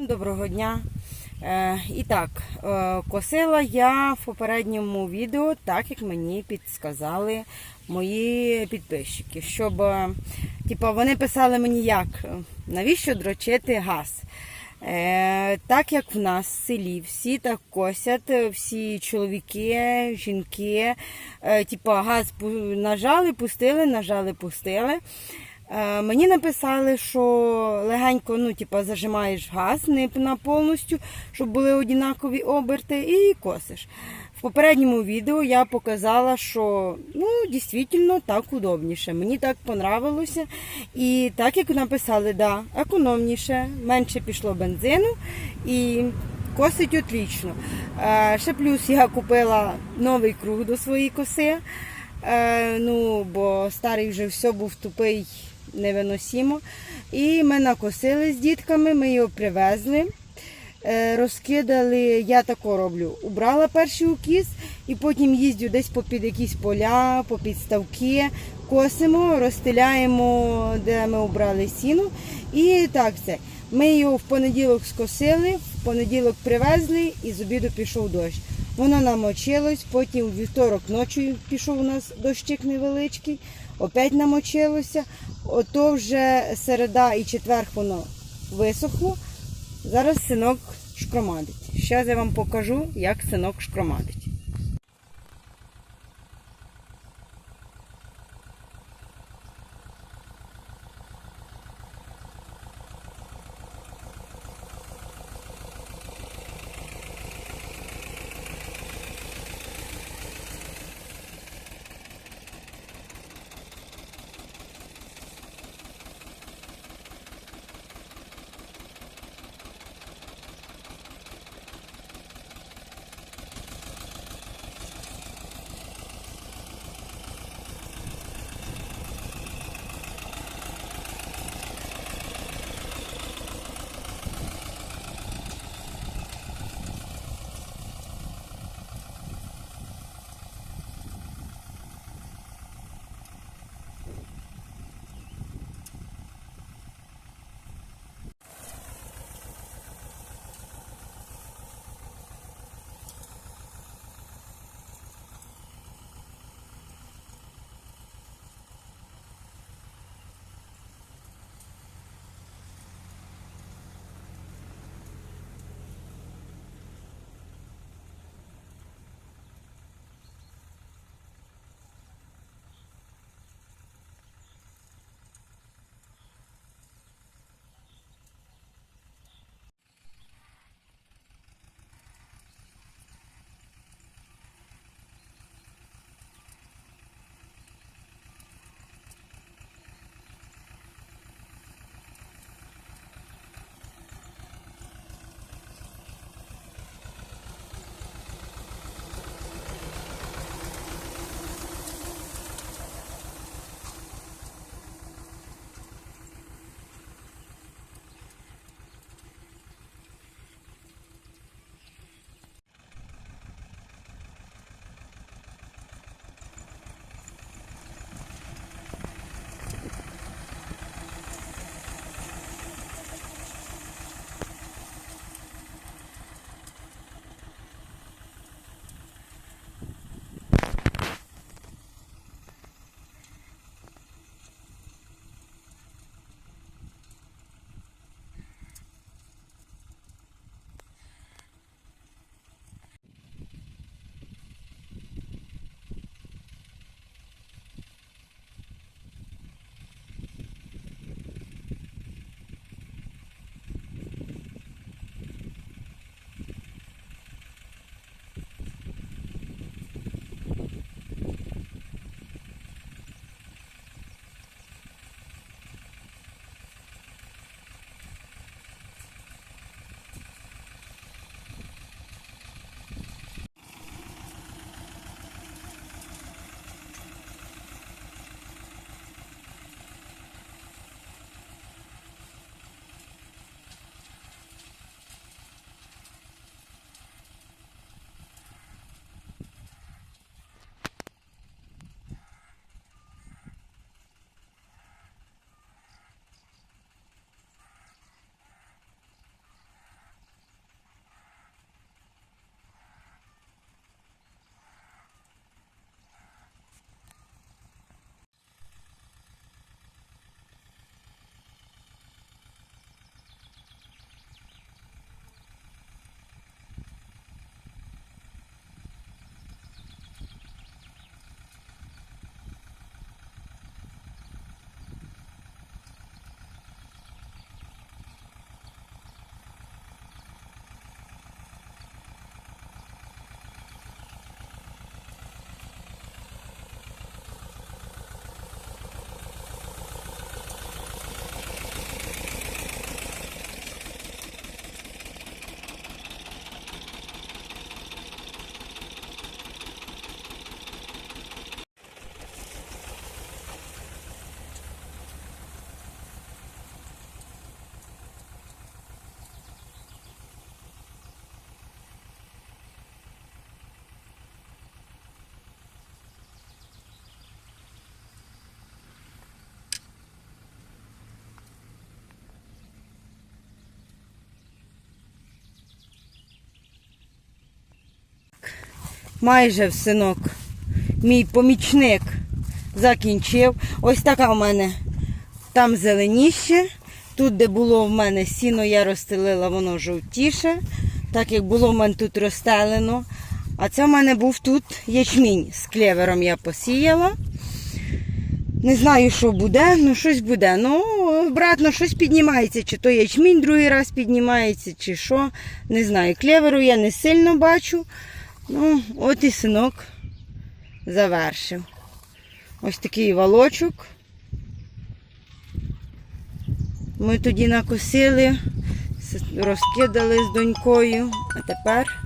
Доброго дня. Е, і так, е, косила я в попередньому відео, так як мені підсказали мої підписчики. Щоб е, вони писали мені як, е, навіщо дрочити газ. Е, так як в нас в селі всі так косять, всі чоловіки, жінки, е, типу, газ нажали, пустили, нажали, пустили. Е, Мені написали, що легенько ну, типа, зажимаєш газ не на повністю, щоб були однакові оберти, і косиш. В попередньому відео я показала, що ну, дійсно так удобніше. Мені так понравилося. І так як написали, да, економніше, менше пішло бензину і косить отлично. Е, Ще плюс я купила новий круг до своєї коси. Е, ну, бо старий вже все був тупий, невиносимо. І ми накосили з дітками, ми його привезли, е, розкидали, я тако роблю. Убрала перший укіс і потім їздю десь попід якісь поля, попід ставки, косимо, розстеляємо, де ми обрали сіну. І так це. Ми його в понеділок скосили, в понеділок привезли і з обіду пішов дощ. Воно намочилось, потім вівторок ночі пішов у нас дощик невеличкий, опять намочилося. Ото вже середа і четвер воно висохло. Зараз синок шкромадить. Зараз я вам покажу, як синок шкромадить. Майже синок, мій помічник закінчив. Ось така в мене там зеленіще. Тут, де було в мене сіно, я розстелила, воно жовтіше, так як було в мене тут розстелено. А це в мене був тут ячмінь з клевером я посіяла. Не знаю, що буде, ну щось буде. Ну, обратно щось піднімається, чи то ячмінь другий раз піднімається, чи що. Не знаю. Клеверу я не сильно бачу. Ну, от і синок завершив. Ось такий валочок. Ми тоді накосили, розкидали з донькою, а тепер